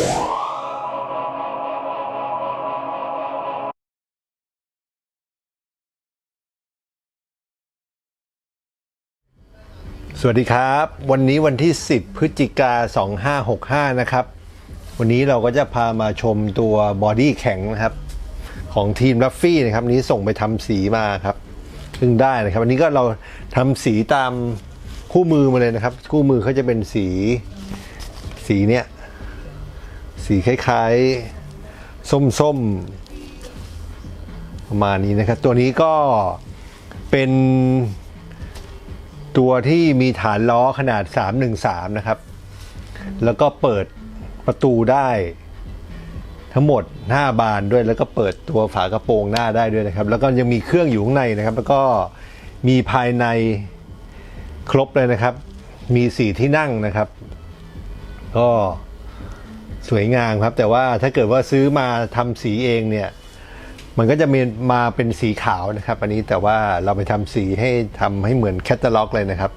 สวัสดีครับ วันนี้วันที่ 10 พฤศจิกา 2565 นะครับ วันนี้เราก็จะพามาชมตัวบอดี้แข็งนะครับ ของทีมรัฟฟี่นะครับ นี้ส่งไปทำสีมาครับเพิ่งได้นะครับ วันนี้ก็เราทำสีตามคู่มือมาเลยนะครับ คู่มือเขาจะเป็นสีสีเนี้ย สีคล้ายๆ ส้มๆ ประมาณนี้นะครับ ตัวนี้ก็เป็นตัวที่มีฐานล้อขนาด 313 นะครับ แล้วก็เปิดประตูได้ทั้งหมด 5 บานด้วยแล้วก็เปิดตัวฝากระโปรงหน้าได้ด้วยนะครับ แล้วก็ยังมีเครื่องอยู่ข้างในนะครับ แล้วก็มีภายในครบเลยนะครับ มีสีที่นั่งนะครับ ก็ สวยงามครับ แต่ว่าถ้าเกิดว่าซื้อมาทำสีเองเนี่ย มันก็จะมีมาเป็นสีขาวนะครับ อันนี้แต่ว่าเราไปทำสีให้ทำให้เหมือนแคตตาล็อกเลยนะครับ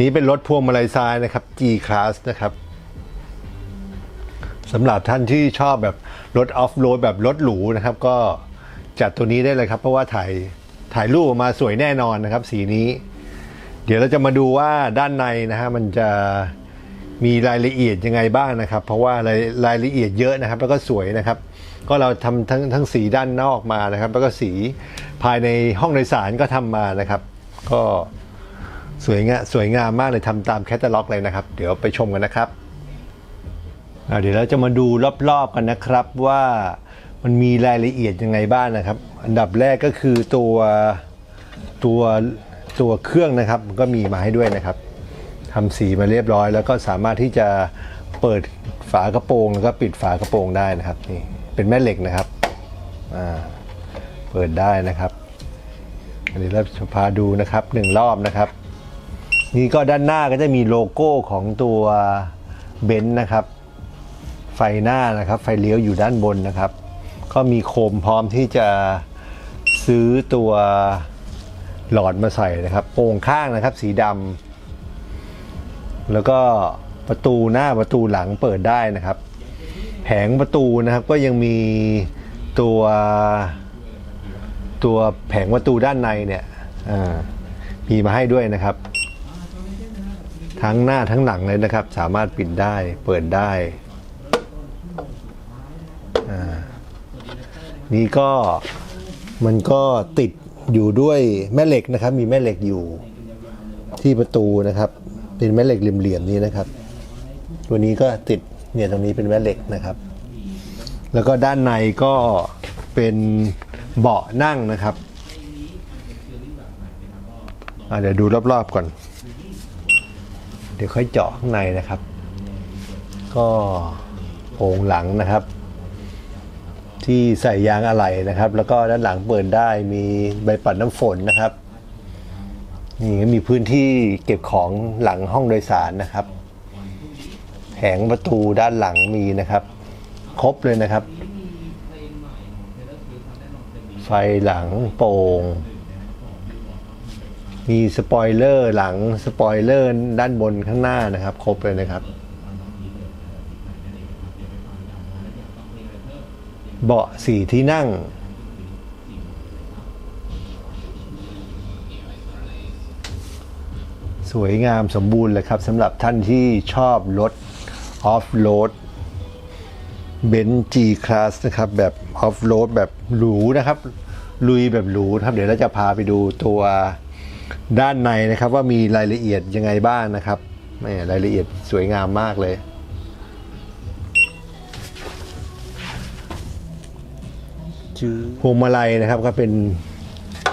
นี้เป็นรถพวงมาลัยซ้ายนะครับ G Class นะครับสำหรับท่านที่ชอบแบบรถออฟโรดแบบรถหรูนะครับ ก็จัดตัวนี้ได้เลยครับ เพราะว่าถ่ายถ่ายรูปออกมาสวยแน่นอนนะครับ สีนี้ เดี๋ยวเราจะมาดูว่าด้านในนะฮะมันจะ มีรายละเอียดยังไงบ้างนะครับ เพราะว่ารายรายละเอียดเยอะนะครับ แล้วก็สวยนะครับ ก็เราทำทั้งทั้งสีด้านนอกมานะครับ แล้วก็สีภายในห้องโดยสารก็ทำมานะครับ ก็สวยงามสวยงามมากเลยทำตามแคตตาล็อกเลยนะครับ เดี๋ยวไปชมกันนะครับเดี๋ยวเราจะมาดูรอบๆกันนะครับว่ามันมีรายละเอียดยังไงบ้างนะครับ อันดับแรกก็คือตัวตัวตัวเครื่องนะครับมันก็มีมาให้ด้วยนะครับ ทำสีมาเรียบร้อย แล้วก็สามารถที่จะเปิดฝากระโปรงแล้วก็ปิดฝากระโปรงได้นะครับนี่เป็นแม่เหล็กนะครับอ่าเปิดได้นะครับอันนี้เราจะพาดูนะครับหนึ่งรอบนะครับ นี่ก็ด้านหน้าก็จะมีโลโก้ของตัวเบนซ์นะครับ ไฟหน้านะครับ ไฟเลี้ยวอยู่ด้านบนนะครับ ก็มีโคมพร้อมที่จะซื้อตัวหลอดมาใส่นะครับโป่งข้างนะครับ สีดำ แล้วก็ประตูหน้าประตูหลังเปิดได้นะครับ แผงประตูนะครับก็ยังมีตัวตัวแผงประตูด้านในเนี่ยมีมาให้ด้วยนะครับ ทั้งหน้าทั้งหลังเลยนะครับ สามารถปิดได้เปิดได้นี่ก็มันก็ติดอยู่ด้วยแม่เหล็กนะครับ มีแม่เหล็กอยู่ที่ประตูนะครับ เป็นแม่เหล็กเหลี่ยมๆนี้นะครับ ตัวนี้ก็ติดเนี่ยตรงนี้เป็นแม่เหล็กนะครับ แล้วก็ด้านในก็เป็นเบาะนั่งนะครับเดี๋ยวดูรอบๆก่อน เดี๋ยวค่อยเจาะข้างในนะครับ ก็โอ่งหลังนะครับ ที่ใส่ยางอะไหล่นะครับ แล้วก็ด้านหลังเปิดได้มีใบปัดน้ำฝนนะครับ นี่ก็มีพื้นที่เก็บของหลังห้องโดยสารนะครับ แผงประตูด้านหลังมีนะครับ ครบเลยนะครับ ไฟหลังโป่ง มีสปอยเลอร์หลังสปอยเลอร์ด้านบนข้างหน้านะครับ ครบเลยนะครับ เบาะสี่ที่นั่ง สวยงามสมบูรณ์เลยครับสำหรับท่านที่ชอบรถออฟโรดเบนซ์ G Class นะครับ แบบออฟโรดแบบหรูนะครับ ลุยแบบหรูนะครับ เดี๋ยวเราจะพาไปดูตัวด้านในนะครับว่ามีรายละเอียดยังไงบ้างนะครับแหม่รายละเอียดสวยงามมากเลย พวงมาลัยนะครับก็เป็น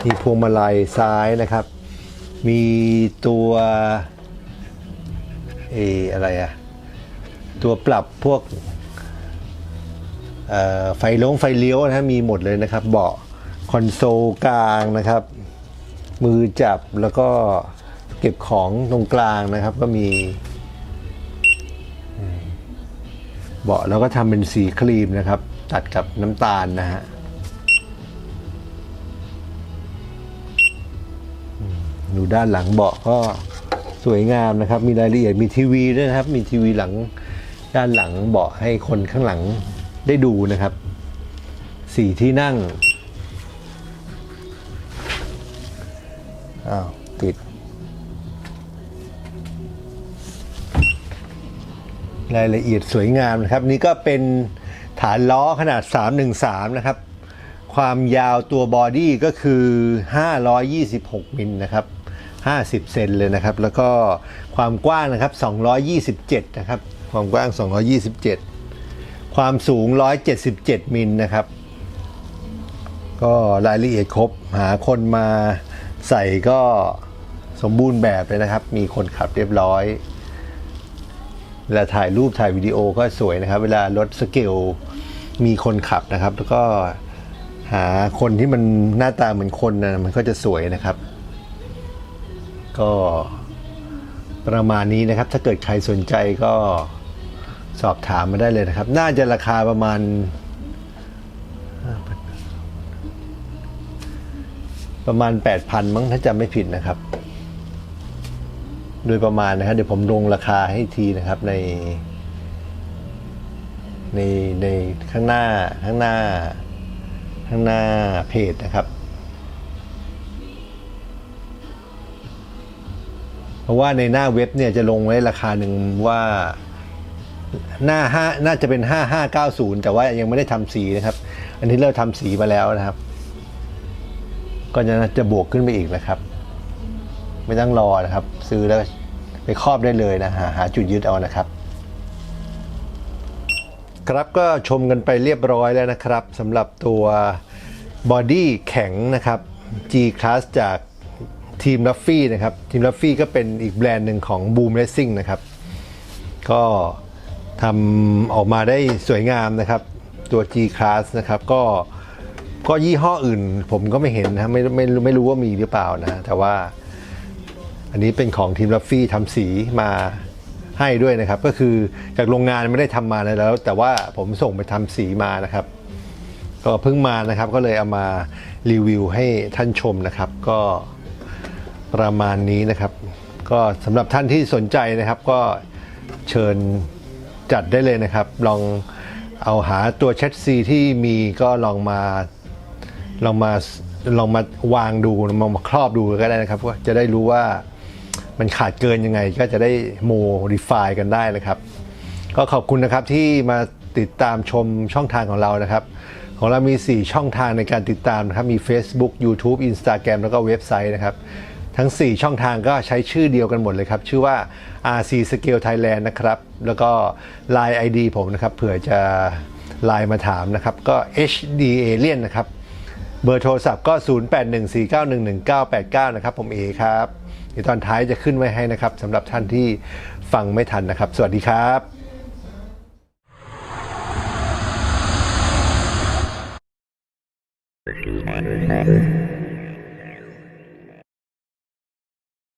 มีพวงมาลัยซ้ายนะครับ มีตัวเอออะไรอะตัวปรับพวกไฟลงไฟเลี้ยวนะมีหมดเลยนะครับ เบาะคอนโซลกลางนะครับ มือจับแล้วก็เก็บของตรงกลางนะครับ ก็มี เบาะแล้วก็ทำเป็นสีครีมนะครับ ตัดกับน้ำตาลนะฮะ ดูด้านหลังเบาะก็สวยงามนะครับ มีรายละเอียดมีทีวีด้วยนะครับ มีทีวีหลังด้านหลังเบาะให้คนข้างหลังได้ดูนะครับสี่ที่นั่งอ้าวติด รายละเอียดสวยงามนะครับ นี่ก็เป็นฐานล้อขนาด 313 นะครับ ความยาวตัวบอดี้ก็คือ 526 มิลนะครับ 50 เซนเลยนะครับ แล้วก็ความกว้างนะครับ 227 นะครับ ความกว้าง 227 ความสูง 177 มิลนะครับ ก็รายละเอียดครบ หาคนมาใส่ก็สมบูรณ์แบบเลยนะครับ มีคนขับเรียบร้อย เวลาถ่ายรูปถ่ายวิดีโอก็สวยนะครับ เวลารถสเกลมีคนขับนะครับ แล้วก็หาคนที่มันหน้าตาเหมือนคนนะมันก็จะสวยนะครับ ก็ประมาณนี้นะครับ ถ้าเกิดใครสนใจก็สอบถามมาได้เลยนะครับ น่าจะราคาประมาณประมาณ 8,000 มั้งถ้าจำไม่ผิดนะครับ โดยประมาณนะครับเดี๋ยวผมลงราคาให้ทีนะครับใน ในในข้างหน้าข้างหน้า ข้างหน้าเพจนะครับ เพราะว่าในหน้าเว็บเนี่ยจะลงไว้ราคาหนึ่งว่าหน้าห้าน่าจะเป็น 5590 แต่ว่ายังไม่ได้ทำสีนะครับ อันนี้เราทำสีมาแล้วนะครับ ก็จะจะบวกขึ้นไปอีกนะครับ ไม่ต้องรอนะครับ ซื้อแล้วไปครอบได้เลยนะหาหาจุดยึดเอานะครับ ครับก็ชมกันไปเรียบร้อยแล้วนะครับสำหรับตัวบอดี้แข็งนะครับ G Class จาก ทีมลัฟฟี่นะครับ ทีมลัฟฟี่ก็เป็นอีกแบรนด์หนึ่งของ Boom Racing นะครับ ก็ทำออกมาได้สวยงามนะครับ ตัว G Class นะครับ ก็ก็ยี่ห้ออื่น ผมก็ไม่เห็นนะไม่ไม่ไม่รู้ว่ามีหรือเปล่านะ แต่ว่า อันนี้เป็นของทีมลัฟฟี่ทำสีมาให้ด้วยนะครับ ก็คือจากโรงงานไม่ได้ทำมาแล้ว แต่ว่าผมส่งไปทำสีมานะครับ ก็เพิ่งมานะครับก็เลยเอามารีวิวให้ท่านชมนะครับ ก็ ประมาณนี้นะครับ ก็สำหรับท่านที่สนใจนะครับก็เชิญจัดได้เลยนะครับ ลองเอาหาตัวแชทซีที่มีก็ลองมาลองมาลองมาวางดูลองมาครอบดูก็ได้นะครับก็จะได้รู้ว่ามันขาดเกินยังไง ก็จะได้โมดิฟายกันได้นะครับ ก็ขอบคุณนะครับที่มาติดตามชมช่องทางของเรานะครับ ของเรามี 4 ช่องทางในการติดตามนะครับ มี Facebook YouTube Instagram แล้วก็เว็บไซต์นะครับ ทั้ง 4 ช่องทางก็ใช้ชื่อเดียวกันหมดเลยครับ ชื่อว่า RC Scale Thailand นะครับ แล้วก็ Line ID ผมนะครับ เผื่อจะไลน์มาถามนะครับ ก็ HD Alien นะครับ เบอร์โทรศัพท์ก็ 0814911989 นะครับ ผมเอครับเดี๋ยวตอนท้ายจะขึ้นไว้ให้นะครับสำหรับท่านที่ฟังไม่ทันนะครับ สวัสดีครับ